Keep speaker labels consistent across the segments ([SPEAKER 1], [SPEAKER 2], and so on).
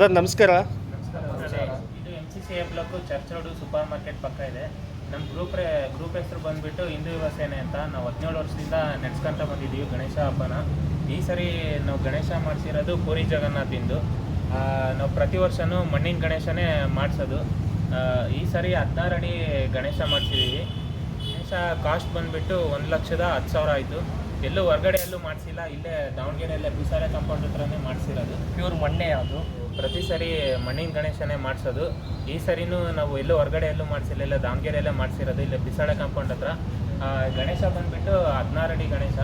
[SPEAKER 1] Brother ನಮಸ್ಕಾರ.
[SPEAKER 2] ಇದು M C C A block church road super market ಪಕ್ಕ ಇದೆ. ನಮ್ಮ ಗ್ರೂಪ್ ಗ್ರೂಪ್ ಹೆಸರು ಬಂದ್ಬಿಟ್ಟು ಹಿಂದೂ ಯುವ ಸೇನೆ ಅಂತ. ನಾವು ಹದಿನೇಳು ವರ್ಷದಿಂದ ನಡೆಸ್ಕೊಂತ ಬಂದಿದ್ದೀವಿ ಗಣೇಶ ಹಬ್ಬನ. ಈ ಸರಿ ನಾವು ಗಣೇಶ ಮಾಡಿಸಿರೋದು ಪೂರಿ ಜಗನ್ನಾಥಿಂದು. ಆ, ನಾವು ಪ್ರತಿ ವರ್ಷವೂ ಮಣ್ಣಿನ ಗಣೇಶನೇ ಮಾಡಿಸೋದು. ಈ ಸರಿ ಹದಿನಾರಡಿ ಅಡಿ ಗಣೇಶ ಮಾಡಿಸಿದ್ದೀವಿ ಗಣೇಶ ಕಾಸ್ಟ್ ಬಂದುಬಿಟ್ಟು ಒಂದು ಲಕ್ಷದ ಹತ್ತು ಸಾವಿರ ಆಯಿತು. ಎಲ್ಲೂ ಹೊರಗಡೆ ಎಲ್ಲೂ ಮಾಡಿಸಿಲ್ಲ. ಇಲ್ಲೇ ದಾವಣಗೆರೆಯಲ್ಲೇ ಬಿಸಾಲೆ ಕಂಪೌಂಡ್ ಹತ್ರನೇ ಮಾಡಿಸಿರೋದು.
[SPEAKER 3] ಪ್ಯೂರ್ ಮಣ್ಣೆ ಅದು.
[SPEAKER 2] ಪ್ರತಿ ಸರಿ ಮಣ್ಣಿನ ಗಣೇಶನೇ ಮಾಡಿಸೋದು. ಈ ಸರಿನೂ ನಾವು ಎಲ್ಲೂ ಹೊರಗಡೆ ಎಲ್ಲೂ ಮಾಡಿಸಿಲ್ಲ ಇಲ್ಲ ದಾವಣಗೆರೆಯಲ್ಲೇ ಮಾಡಿಸಿರೋದು ಇಲ್ಲ ಬಿಸಾಳೆ ಕಾಂಪೌಂಡ್ ಹತ್ರ. ಆ, ಗಣೇಶ ಬಂದುಬಿಟ್ಟು ಹದಿನಾರು ಅಡಿ ಗಣೇಶ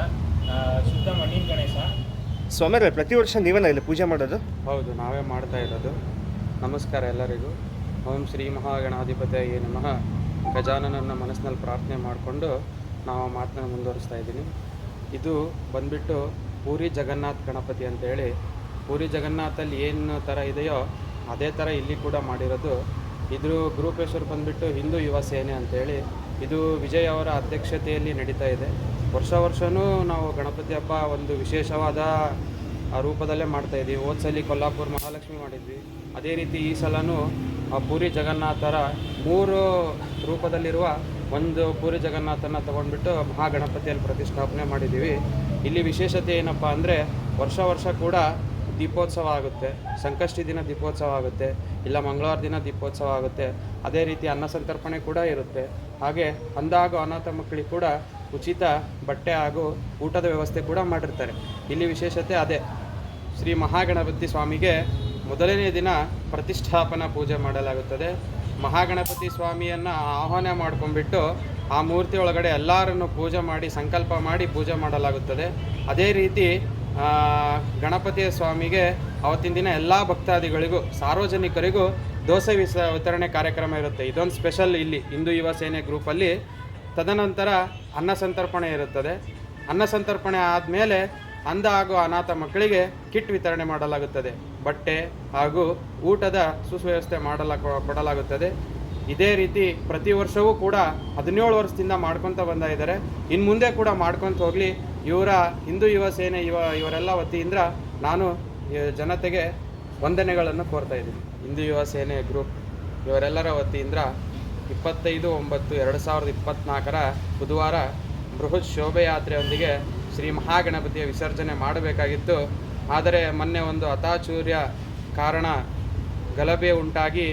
[SPEAKER 2] ಆ, ಶುದ್ಧ ಮಣ್ಣಿನ ಗಣೇಶ.
[SPEAKER 1] ಸ್ವಾಮಿ ಪ್ರತಿ ವರ್ಷ ನೀವೇನ ಇಲ್ಲಿ ಪೂಜೆ ಮಾಡೋದು?
[SPEAKER 4] ಹೌದು ನಾವೇ ಮಾಡ್ತಾ ಇರೋದು. ನಮಸ್ಕಾರ ಎಲ್ಲರಿಗೂ. ಓಂ ಶ್ರೀ ಮಹಾಗಣಾಧಿಪತಿಯೇ ನಮಃ. ಗಜಾನನನ್ನ ಮನಸ್ಸಿನಲ್ಲಿ ಪ್ರಾರ್ಥನೆ ಮಾಡಿಕೊಂಡು ನಾವು ಮಾತನ್ನ ಮುಂದುವರಿಸ್ತಾ ಇದ್ದೀನಿ. ಇದು ಬಂದ್ಬಿಟ್ಟು ಪೂರಿ ಜಗನ್ನಾಥ್ ಗಣಪತಿ ಅಂತೇಳಿ ಪೂರಿ ಜಗನ್ನಾಥಲ್ಲಿ ಏನು ಥರ ಇದೆಯೋ ಅದೇ ಥರ ಇಲ್ಲಿ ಕೂಡ ಮಾಡಿರೋದು. ಇದ್ರ ಗ್ರೂಪ್ ಬಂದ್ಬಿಟ್ಟು ಹಿಂದೂ ಯುವ ಸೇನೆ ಅಂತೇಳಿ ಇದು ವಿಜಯ್ ಅವರ ಅಧ್ಯಕ್ಷತೆಯಲ್ಲಿ ನಡೀತಾ ಇದೆ. ವರ್ಷ ವರ್ಷವೂ ನಾವು ಗಣಪತಿ ಹಬ್ಬ ಒಂದು ವಿಶೇಷವಾದ ರೂಪದಲ್ಲೇ ಮಾಡ್ತಾ ಇದ್ದೀವಿ ಹೋದ ಸಲ ಕೊಲ್ಲಾಪುರ ಮಹಾಲಕ್ಷ್ಮಿ ಮಾಡಿದ್ವಿ. ಅದೇ ರೀತಿ ಈ ಸಲನೂ ಆ ಪೂರಿ ಜಗನ್ನಾಥರ ಮೂರು ರೂಪದಲ್ಲಿರುವ ಒಂದು ಪೂರಿ ಜಗನ್ನಾಥನ ತಗೊಂಡ್ಬಿಟ್ಟು ಮಹಾಗಣಪತಿಯಲ್ಲಿ ಪ್ರತಿಷ್ಠಾಪನೆ ಮಾಡಿದ್ದೀವಿ. ಇಲ್ಲಿ ವಿಶೇಷತೆ ಏನಪ್ಪ ಅಂದರೆ ವರ್ಷ ವರ್ಷ ಕೂಡ ದೀಪೋತ್ಸವ ಆಗುತ್ತೆ. ಸಂಕಷ್ಟಿ ದಿನ ದೀಪೋತ್ಸವ ಆಗುತ್ತೆ. ಇಲ್ಲ ಮಂಗಳವಾರ ದಿನ ದೀಪೋತ್ಸವ ಆಗುತ್ತೆ. ಅದೇ ರೀತಿ ಅನ್ನ ಸಂತರ್ಪಣೆ ಕೂಡ ಇರುತ್ತೆ. ಹಾಗೆ ಅಂದಾಗ ಅನಾಥ ಮಕ್ಕಳಿಗೆ ಕೂಡ ಉಚಿತ ಬಟ್ಟೆ ಹಾಗೂ ಊಟದ ವ್ಯವಸ್ಥೆ ಕೂಡ ಮಾಡಿರ್ತಾರೆ. ಇಲ್ಲಿ ವಿಶೇಷತೆ ಅದೇ. ಶ್ರೀ ಮಹಾಗಣಪತಿ ಸ್ವಾಮಿಗೆ ಮೊದಲನೇ ದಿನ ಪ್ರತಿಷ್ಠಾಪನಾ ಪೂಜೆ ಮಾಡಲಾಗುತ್ತದೆ. ಮಹಾಗಣಪತಿ ಸ್ವಾಮಿಯನ್ನು ಆಹ್ವಾನ ಮಾಡ್ಕೊಂಡ್ಬಿಟ್ಟು ಆ ಮೂರ್ತಿ ಒಳಗಡೆ ಎಲ್ಲರನ್ನು ಪೂಜೆ ಮಾಡಿ, ಸಂಕಲ್ಪ ಮಾಡಿ ಪೂಜೆ ಮಾಡಲಾಗುತ್ತದೆ. ಅದೇ ರೀತಿ ಗಣಪತಿಯ ಸ್ವಾಮಿಗೆ ಅವತ್ತಿನ ದಿನ ಎಲ್ಲ ಭಕ್ತಾದಿಗಳಿಗೂ, ಸಾರ್ವಜನಿಕರಿಗೂ ದೋಸೆ ವಿಸ, ವಿತರಣೆ ಕಾರ್ಯಕ್ರಮ ಇರುತ್ತೆ. ಇದೊಂದು ಸ್ಪೆಷಲ್ ಇಲ್ಲಿ, ಹಿಂದೂ ಯುವ ಸೇನೆ ಗ್ರೂಪಲ್ಲಿ ತದನಂತರ ಅನ್ನ ಸಂತರ್ಪಣೆ ಇರುತ್ತದೆ. ಅನ್ನ ಸಂತರ್ಪಣೆ ಆದಮೇಲೆ ಅಂಧ ಹಾಗೂ ಅನಾಥ ಮಕ್ಕಳಿಗೆ ಕಿಟ್ ವಿತರಣೆ ಮಾಡಲಾಗುತ್ತದೆ. ಬಟ್ಟೆ ಹಾಗೂ ಊಟದ ಸುಸುವ್ಯವಸ್ಥೆ ಮಾಡಲ ಕೊಡಲಾಗುತ್ತದೆ. ಇದೇ ರೀತಿ ಪ್ರತಿ ವರ್ಷವೂ ಕೂಡ ಹದಿನೇಳು ವರ್ಷದಿಂದ ಮಾಡ್ಕೊತ ಬಂದ ಇದ್ದಾರೆ ಇನ್ನು ಮುಂದೆ ಕೂಡ ಮಾಡ್ಕೊತ ಹೋಗಲಿ. ಇವರ ಹಿಂದೂ ಯುವ ಸೇನೆ ಇವ ಇವರೆಲ್ಲ ವತಿಯಿಂದ ನಾನು ಜನತೆಗೆ ವಂದನೆಗಳನ್ನು ಕೋರ್ತಾ ಇದ್ದೀನಿ. ಹಿಂದೂ ಯುವ ಸೇನೆ ಗ್ರೂಪ್ ಇವರೆಲ್ಲರ ವತಿಯಿಂದ ಇಪ್ಪತ್ತೈದು ಒಂಬತ್ತು ಎರಡು ಸಾವಿರದ ಇಪ್ಪತ್ತ್ನಾಲ್ಕರ ಬುಧವಾರ ಬೃಹತ್ ಶೋಭೆಯಾತ್ರೆಯೊಂದಿಗೆ ಶ್ರೀ ಮಹಾಗಣಪತಿಯ ವಿಸರ್ಜನೆ ಮಾಡಬೇಕಾಗಿತ್ತು. ಆದರೆ ಮೊನ್ನೆ ಒಂದು ಅತಾಚೂರ್ಯ ಕಾರಣ ಗಲಭೆ ಉಂಟಾಗಿ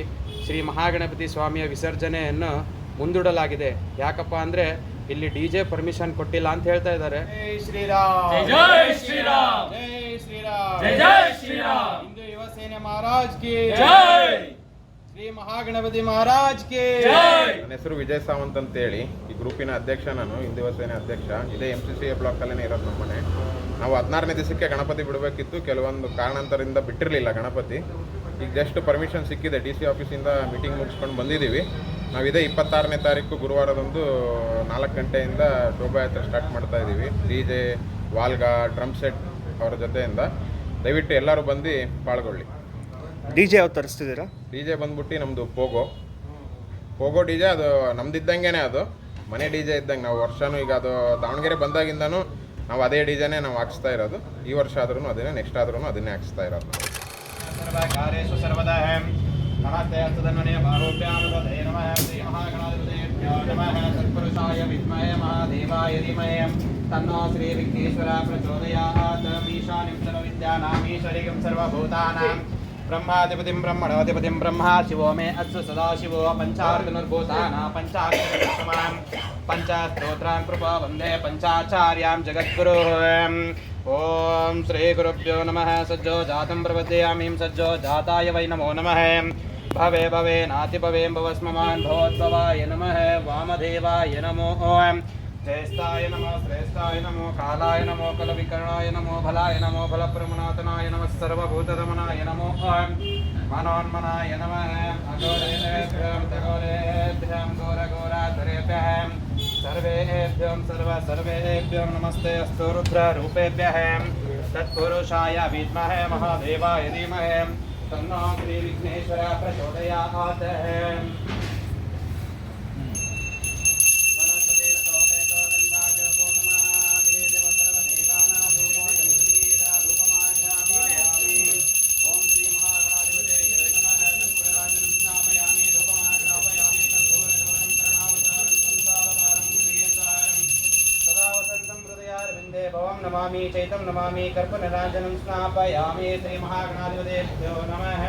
[SPEAKER 4] ಶ್ರೀ ಮಹಾಗಣಪತಿ ಸ್ವಾಮಿಯ ವಿಸರ್ಜನೆಯನ್ನು ಮುಂದೂಡಲಾಗಿದೆ. ಯಾಕಪ್ಪ ಅಂದರೆ ಇಲ್ಲಿ ಡಿ ಜೆ ಪರ್ಮಿಷನ್ ಕೊಟ್ಟಿಲ್ಲ ಅಂತ ಹೇಳ್ತಾ ಇದ್ದಾರೆ. ಶ್ರೀರಾಮ್.
[SPEAKER 3] ಜೈ ಶ್ರೀರಾಮ್.
[SPEAKER 4] ಜೈ ಶ್ರೀರಾಮ್.
[SPEAKER 3] ಜೈ ಜೈ ಶ್ರೀರಾಮ್.
[SPEAKER 4] ಹಿಂದೂ ಯುವ ಸೇನೆ ಮಹಾರಾಜ್ ಕಿ
[SPEAKER 3] ಜೈ.
[SPEAKER 4] ಶ್ರೀ ಮಹಾಗಣಪತಿ ಮಹಾರಾಜ್ ಕಿ
[SPEAKER 3] ಜೈ.
[SPEAKER 5] ನನ್ನ ಹೆಸರು ವಿಜಯ್ ಸಾವಂತ್ ಅಂತೇಳಿ. ಈ ಗ್ರೂಪಿನ ಅಧ್ಯಕ್ಷ ನಾನು ಹಿಂದೂ ಸೇನೆ ಅಧ್ಯಕ್ಷ. ಇದೇ ಎಂ ಸಿ ಸಿ ಎ ಬ್ಲಾಕಲ್ಲೇ ಇರೋದು ನಮ್ಮ ಮನೆ ನಾವು ಹದಿನಾರನೇ ದಿವಸಕ್ಕೆ ಗಣಪತಿ ಬಿಡಬೇಕಿತ್ತು. ಕೆಲವೊಂದು ಕಾರಣಾಂತರದಿಂದ ಬಿಟ್ಟಿರಲಿಲ್ಲ ಗಣಪತಿ. ಈಗ ಜಸ್ಟ್ ಪರ್ಮಿಷನ್ ಸಿಕ್ಕಿದೆ ಡಿ ಸಿ ಆಫೀಸಿಂದ ಮೀಟಿಂಗ್ ಮುಗಿಸ್ಕೊಂಡು ಬಂದಿದ್ದೀವಿ. ನಾವು ಇದೇ ಇಪ್ಪತ್ತಾರನೇ ತಾರೀಕು ಗುರುವಾರದಂದು ನಾಲ್ಕು ಗಂಟೆಯಿಂದ ಶೋಭಾಯಾತ್ರೆ ಸ್ಟಾರ್ಟ್ ಮಾಡ್ತಾ ಇದ್ದೀವಿ. ಡಿ ಜೆ ವಾಲ್ಗಾ ಡ್ರಮ್ ಸೆಟ್ ಅವರ ಜೊತೆಯಿಂದ. ದಯವಿಟ್ಟು ಎಲ್ಲರೂ ಬಂದು ಪಾಲ್ಗೊಳ್ಳಿ.
[SPEAKER 1] ಡಿ ಜೆ ಯಾವ್ದು ತರಿಸ್ತಿದ್ದೀರಾ?
[SPEAKER 5] ಡಿ ಜೆ ಬಂದ್ಬಿಟ್ಟು ನಮ್ಮದು ಪೋಗೋ. ಪೋಗೋ ಡಿ ಜೆ ಅದು ನಮ್ದು ಇದ್ದಂಗೆ ಅದು. ಮನೆ ಡಿ ಜೆ ಇದ್ದಂಗೆ. ನಾವು ವರ್ಷನೂ ಈಗ ಅದು ದಾವಣಗೆರೆ ಬಂದಾಗಿಂದನೂ ನಾವು ಅದೇ ಡಿ ಜೆನೇ ನಾವು ಹಾಕ್ಸ್ತಾ ಇರೋದು. ಈ ವರ್ಷ ಆದ್ರೂ ಅದನ್ನೇ ನೆಕ್ಸ್ಟ್ ಆದ್ರೂ ಅದನ್ನೇ ಹಾಕ್ಸ್ತಾ ಇರೋದು.
[SPEAKER 4] सर्वकारेषु सर्वदा नमस्ते अस्तदन्वने भारोभ्यां तदे नमः श्रीमहागणाधिपतेभ्यो नमः सत्पुरुषाय विद्महे महादेवाय धीमहे तन्नो श्रीविघ्नेश्वरः प्रचोदयात् ईशानीं सर्वविद्यानाम् ईश्वरीकं सर्वभूतानां ब्रह्माधिपतिं ब्रह्मणोधिपतिं ब्रह्मा शिवो मे अस्तु सदाशिवो पञ्चार्तनुर्भूताना पञ्चाक्षमां पञ्चस्तोत्रान् कृपा वंदे पञ्चाचार्यां जगद्गुरुः। ॐ श्रीगुरुभ्यो नमः। सज्जो जातं प्रपद्यामीं सज्जो जाताय वै नमो नमः। भवे भवे नातिभवें भवस्ममान् भवद्भवाय नमः। वामदेवाय नमो। ज्येष्ठाय नमो, श्रेष्ठाय नमो, कालाय नमो, कलविकर्णाय नमो, भलाय नमो, फलप्रमनाथनाय नमः सर्वभूतदमनाय नमो मनोन्मनाय नमः। अघोरेभ्यं तघोरेभ्यं सर्वेभ्यं सर्व सर्वेभ्यं नमस्ते अस्तु रुद्ररूपेभ्यः। तत्पुरुषाय विद्महे महादेवाय धीमहे। तन्नो श्रीविघ्नेश्वरः प्रचोदयात्। नमामि चैतं नमामि कर्पूरराजनं स्नापयामि श्रीमहागणाधिपतेभ्यो नमः।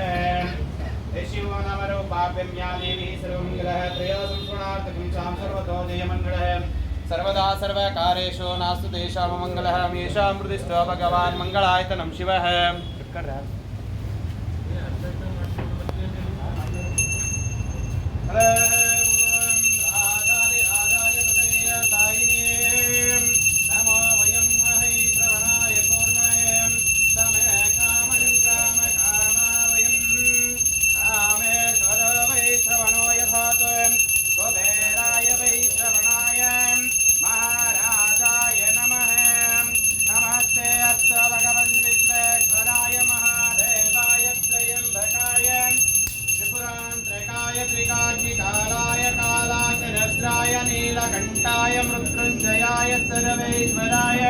[SPEAKER 4] शिवो नमरूपाभ्यं या देवी सर्वमङ्गलः त्रयोदशं स्मरणार्थकं सां सर्वतो जयमङ्गलः। सर्वदा सर्वकारेषु नास्तु मङ्गलः, येषां भगवान् मङ्गलायतनं शिवः। नमो सर्वेश्वराय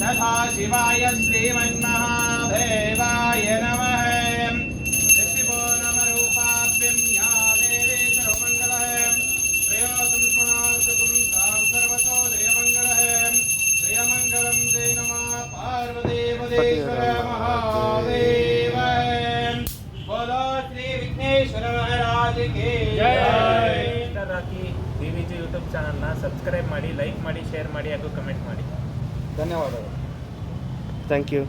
[SPEAKER 4] तथा शिवाय श्रीमन्महादेवाय नमः शिवो नमरूपाभ्यं या देवी सर्वमङ्गलः त्रयोसं स्मरणार्थकं तां सर्वतो जयमङ्गलः जयमङ्गलं जय नमः पार्वदेवदेश्वर महादेव बोलो श्री विघ्नेश्वर महाराज की जय
[SPEAKER 2] ಯೂಟ್ಯೂಬ್ ಚಾನಲ್ನ ಸಬ್ಸ್ಕ್ರೈಬ್ ಮಾಡಿ ಲೈಕ್ ಮಾಡಿ ಶೇರ್ ಮಾಡಿ ಹಾಗೂ ಕಮೆಂಟ್ ಮಾಡಿ.
[SPEAKER 6] ಧನ್ಯವಾದಗಳು.
[SPEAKER 1] Thank you.